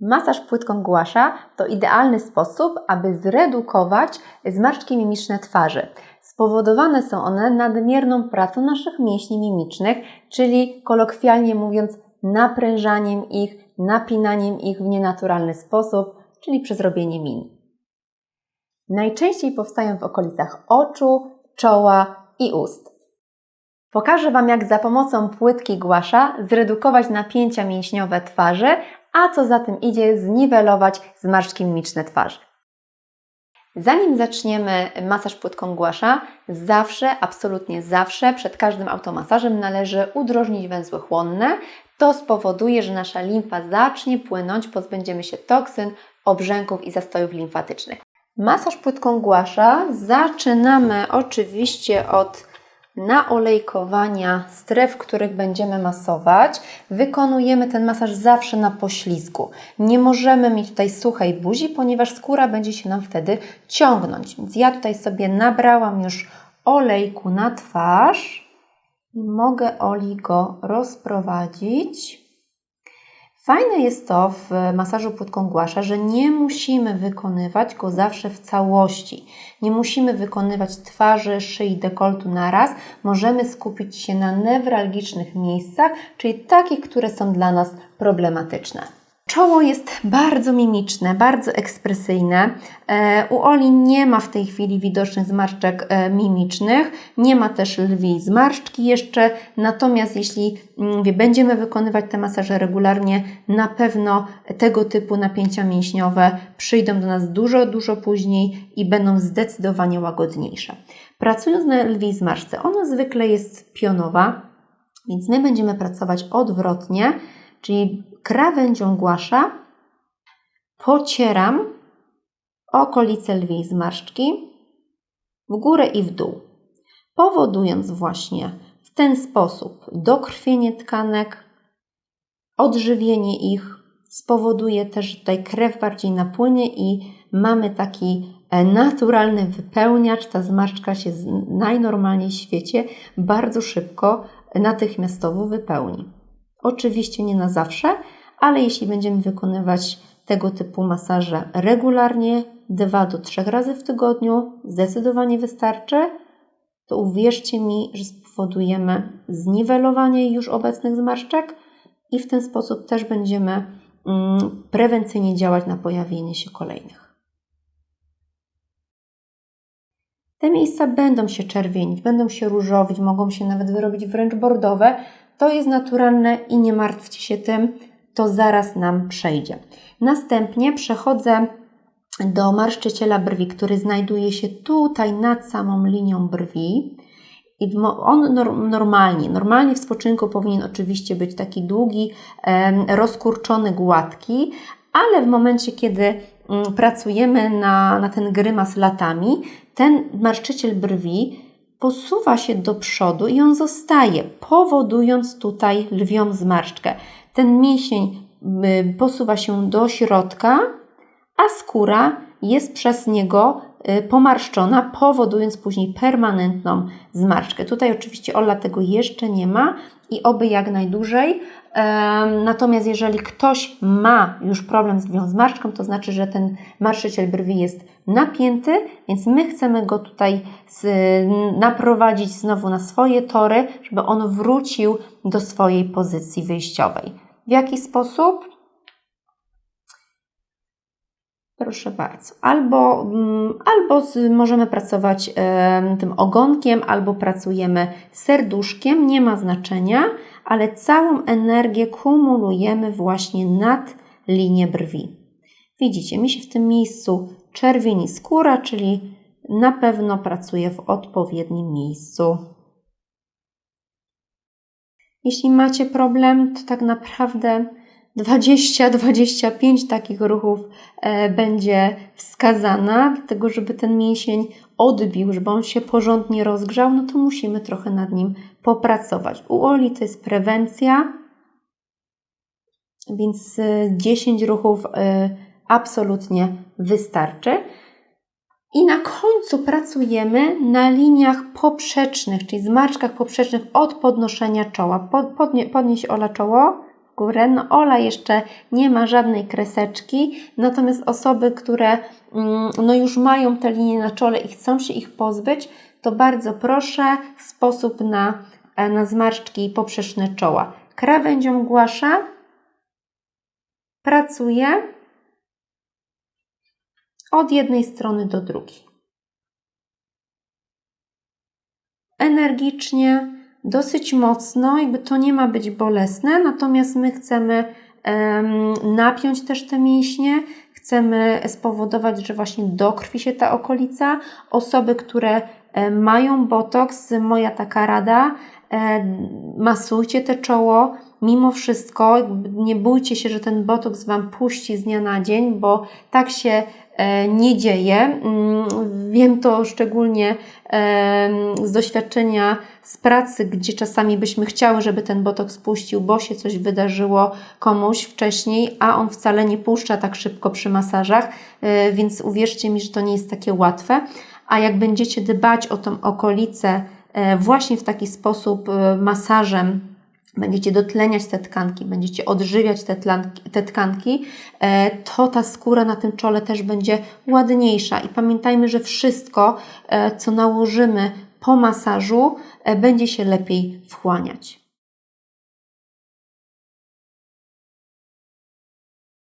Masaż płytką głasza to idealny sposób, aby zredukować zmarszczki mimiczne twarzy. Spowodowane są one nadmierną pracą naszych mięśni mimicznych, czyli kolokwialnie mówiąc, naprężaniem ich, napinaniem ich w nienaturalny sposób, czyli przez robienie min. Najczęściej powstają w okolicach oczu, czoła i ust. Pokażę Wam, jak za pomocą płytki głasza zredukować napięcia mięśniowe twarzy, a co za tym idzie, zniwelować zmarszczki mimiczne twarzy. Zanim zaczniemy masaż płytką głasza, zawsze, absolutnie zawsze, przed każdym automasażem należy udrożnić węzły chłonne. To spowoduje, że nasza limfa zacznie płynąć, pozbędziemy się toksyn, obrzęków i zastojów limfatycznych. Masaż płytką głasza zaczynamy oczywiście od naolejkowania stref, których będziemy masować. Wykonujemy ten masaż zawsze na poślizgu. Nie możemy mieć tutaj suchej buzi, ponieważ skóra będzie się nam wtedy ciągnąć. Więc ja tutaj sobie nabrałam już olejku na twarz i mogę oli go rozprowadzić. Fajne jest to w masażu płytką głasza, że nie musimy wykonywać go zawsze w całości. Nie musimy wykonywać twarzy, szyi, dekoltu na raz. Możemy skupić się na newralgicznych miejscach, czyli takich, które są dla nas problematyczne. Czoło jest bardzo mimiczne, bardzo ekspresyjne. E, u Oli nie ma w tej chwili widocznych zmarszczek e, mimicznych, nie ma też lwiej zmarszczki jeszcze, natomiast jeśli mm, będziemy wykonywać te masaże regularnie, na pewno tego typu napięcia mięśniowe przyjdą do nas dużo, dużo później i będą zdecydowanie łagodniejsze. Pracując na lwiej zmarszczce, ona zwykle jest pionowa, więc my będziemy pracować odwrotnie, czyli krawędzią głasza pocieram okolice lwiej zmarszczki w górę i w dół, powodując właśnie w ten sposób dokrwienie tkanek, odżywienie ich, spowoduje też, że tutaj krew bardziej napłynie i mamy taki e, naturalny wypełniacz. Ta zmarszczka się najnormalniej w świecie bardzo szybko, natychmiastowo wypełni. Oczywiście nie na zawsze, ale jeśli będziemy wykonywać tego typu masaże regularnie, 2 do 3 razy w tygodniu, zdecydowanie wystarczy, to uwierzcie mi, że spowodujemy zniwelowanie już obecnych zmarszczek i w ten sposób też będziemy mm, prewencyjnie działać na pojawienie się kolejnych. Te miejsca będą się czerwienić, będą się różowić, mogą się nawet wyrobić wręcz bordowe. To jest naturalne i nie martwcie się tym to zaraz nam przejdzie. Następnie przechodzę do marszczyciela brwi, który znajduje się tutaj nad samą linią brwi. I on normalnie, normalnie w spoczynku powinien oczywiście być taki długi, rozkurczony, gładki, ale w momencie, kiedy mm, pracujemy na, na ten grymas latami, ten marszczyciel brwi posuwa się do przodu i on zostaje, powodując tutaj lwią zmarszczkę ten mięsień y, posuwa się do środka, a skóra jest przez niego y, pomarszczona, powodując później permanentną zmarszczkę. Tutaj oczywiście Ola tego jeszcze nie ma i oby jak najdłużej. Natomiast jeżeli ktoś ma już problem z tą zmarszczką, to znaczy, że ten marszyciel brwi jest napięty, więc my chcemy go tutaj naprowadzić znowu na swoje tory, żeby on wrócił do swojej pozycji wyjściowej. W jaki sposób? Proszę bardzo. Albo, mm, albo możemy pracować tym ogonkiem, albo pracujemy serduszkiem, nie ma znaczenia, ale całą energię kumulujemy właśnie nad linię brwi. Widzicie, mi się w tym miejscu czerwieni skóra, czyli na pewno pracuję w odpowiednim miejscu. Jeśli macie problem, to tak naprawdę 20-25 takich ruchów e, będzie wskazana, dlatego żeby ten mięsień odbił, żeby on się porządnie rozgrzał, no to musimy trochę nad nim popracować. U Oli to jest prewencja, więc 10 e, ruchów e, absolutnie wystarczy. I na końcu pracujemy na liniach poprzecznych, czyli zmarszczkach poprzecznych od podnoszenia czoła. Podnie, podnieś Ola czoło. górę. No Ola jeszcze nie ma żadnej kreseczki, natomiast osoby, które mm, no już mają te linie na czole i chcą się ich pozbyć, to bardzo proszę, sposób na, e, na zmarszczki poprzeczne czoła. Krawędzią głasza, pracuję od jednej strony do drugiej. Energicznie, dosyć mocno, jakby to nie ma być bolesne, natomiast my chcemy em, napiąć też te mięśnie, chcemy spowodować, że właśnie dokrwi się ta okolica. Osoby, które e, mają botoks, moja taka rada, e, masujcie te czoło, mimo wszystko nie bójcie się, że ten botoks Wam puści z dnia na dzień, bo tak się nie dzieje. Mm, Wiem to szczególnie em, z doświadczenia z pracy, gdzie czasami byśmy chciały, żeby ten botoks puścił, bo się coś wydarzyło komuś wcześniej, a on wcale nie puszcza tak szybko przy masażach, e, więc uwierzcie mi, że to nie jest takie łatwe. A jak będziecie dbać o tą okolicę e, właśnie w taki sposób e, masażem, będziecie dotleniać te tkanki, będziecie odżywiać te, tlanki, te tkanki, e, to ta skóra na tym czole też będzie ładniejsza. I pamiętajmy, że wszystko, e, co nałożymy po masażu, e, będzie się lepiej wchłaniać.